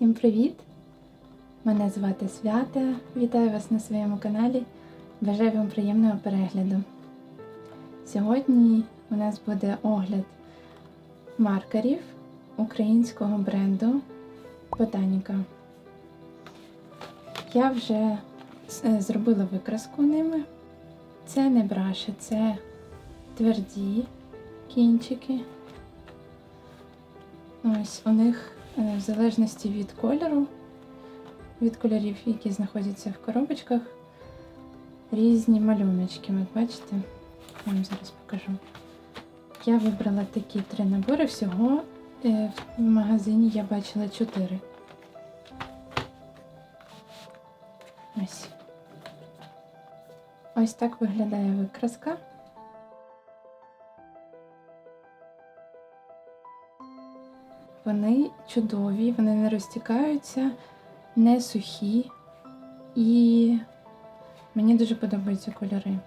Всім привіт! Мене звати Свята. Вітаю вас на своєму каналі. Бажаю вам приємного перегляду. Сьогодні у нас буде огляд маркерів українського бренду Ботаніка. Я вже е, зробила викраску ними. Це не браші, це тверді кінчики. Ось у них в залежності від кольору, від кольорів, які знаходяться в коробочках, різні малюночки. От бачите, я вам зараз покажу. Я вибрала такі три набори. Всього е, в магазині я бачила чотири. Ось. Ось так виглядає викраска. Вони чудові, вони не розтікаються, не сухі, і мені дуже подобаються кольори.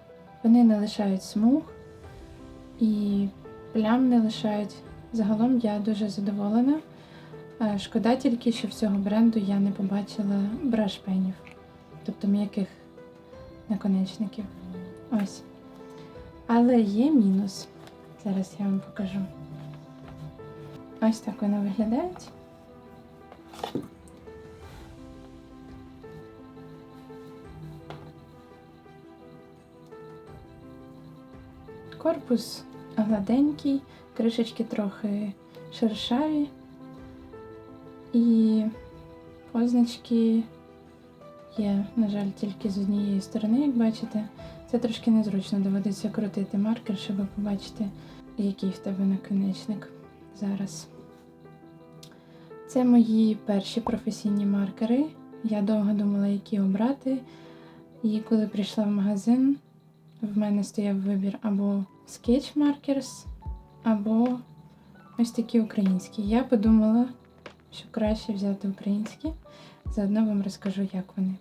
Вони не лишають смуг і плям не лишають. Загалом я дуже задоволена. Е, Шкода тільки, що в цього бренду я не побачила брашпенів, тобто м'яких наконечників. Ось. Але є мінус. Зараз я вам покажу. Ось так вони виглядають. Корпус гладенький, кришечки трохи шершаві і позначки є, на жаль, тільки з однієї сторони, як бачите. Це трошки незручно доводиться крутити маркер, щоб побачити, який в тебе наконечник зараз. Це мої перші професійні маркери. Я довго думала, які обрати. І коли прийшла в магазин, в мене стояв вибір або Sketch Markers, або ось такі українські. Я подумала, що краще взяти українські. Заодно вам розкажу, як вони.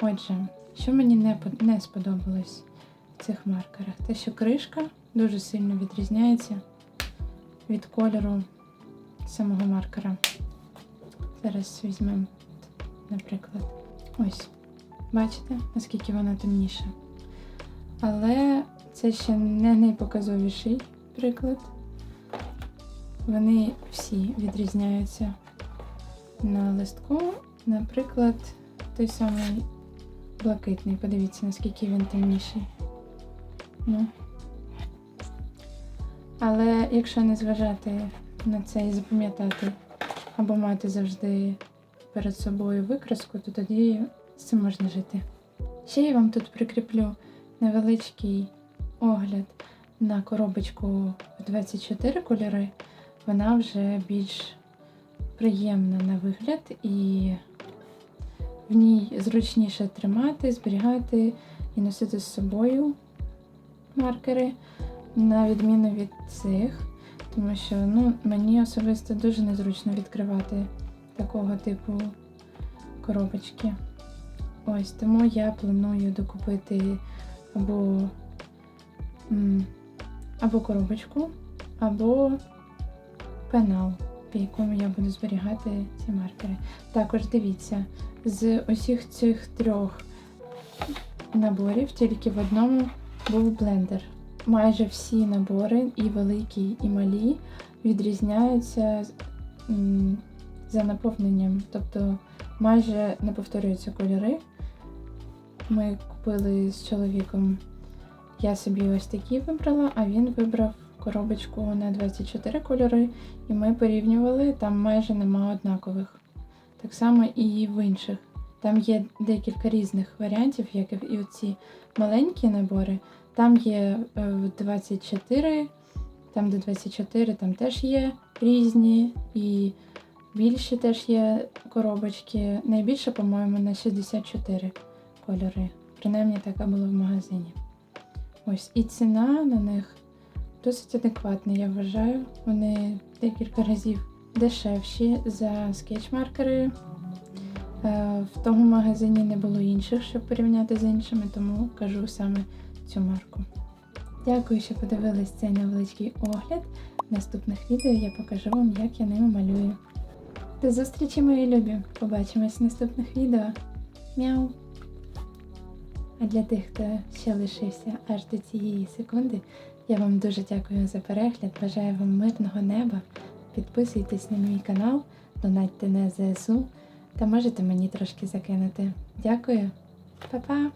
Отже, що мені не, не сподобалось в цих маркерах? Те, що кришка дуже сильно відрізняється від кольору самого маркера. Зараз візьмемо, наприклад, ось. Бачите, наскільки вона темніша. Але це ще не найпоказовіший приклад. Вони всі відрізняються на листку. Наприклад, той самий блакитний. Подивіться, наскільки він темніший. Ну. Але якщо не зважати на це і запам'ятати, або мати завжди перед собою викраску, то тоді з цим можна жити. Ще я вам тут прикріплю невеличкий огляд на коробочку в 24 кольори. Вона вже більш приємна на вигляд і в ній зручніше тримати, зберігати і носити з собою маркери, на відміну від цих. Тому що ну, мені особисто дуже незручно відкривати такого типу коробочки. Ось тому я планую докупити або, або коробочку, або пенал, в якому я буду зберігати ці маркери. Також дивіться, з усіх цих трьох наборів тільки в одному був блендер майже всі набори, і великі, і малі, відрізняються за наповненням. Тобто майже не повторюються кольори. Ми купили з чоловіком. Я собі ось такі вибрала, а він вибрав коробочку на 24 кольори, і ми порівнювали, там майже нема однакових. Так само і в інших. Там є декілька різних варіантів, як і оці маленькі набори. Там є е, 24, там де 24, там теж є різні, і більші теж є коробочки. Найбільше, по-моєму, на 64 кольори. Принаймні така була в магазині. Ось, і ціна на них досить адекватна, я вважаю. Вони декілька разів дешевші за скетч-маркери. Е, В тому магазині не було інших, щоб порівняти з іншими, тому кажу саме цю марку. Дякую, що подивились цей невеличкий огляд. В наступних відео я покажу вам, як я ними малюю. До зустрічі, мої любі. Побачимось в наступних відео. Мяу. А для тих, хто ще лишився аж до цієї секунди, я вам дуже дякую за перегляд. Бажаю вам мирного неба. Підписуйтесь на мій канал, донатьте на ЗСУ та можете мені трошки закинути. Дякую, Па-па!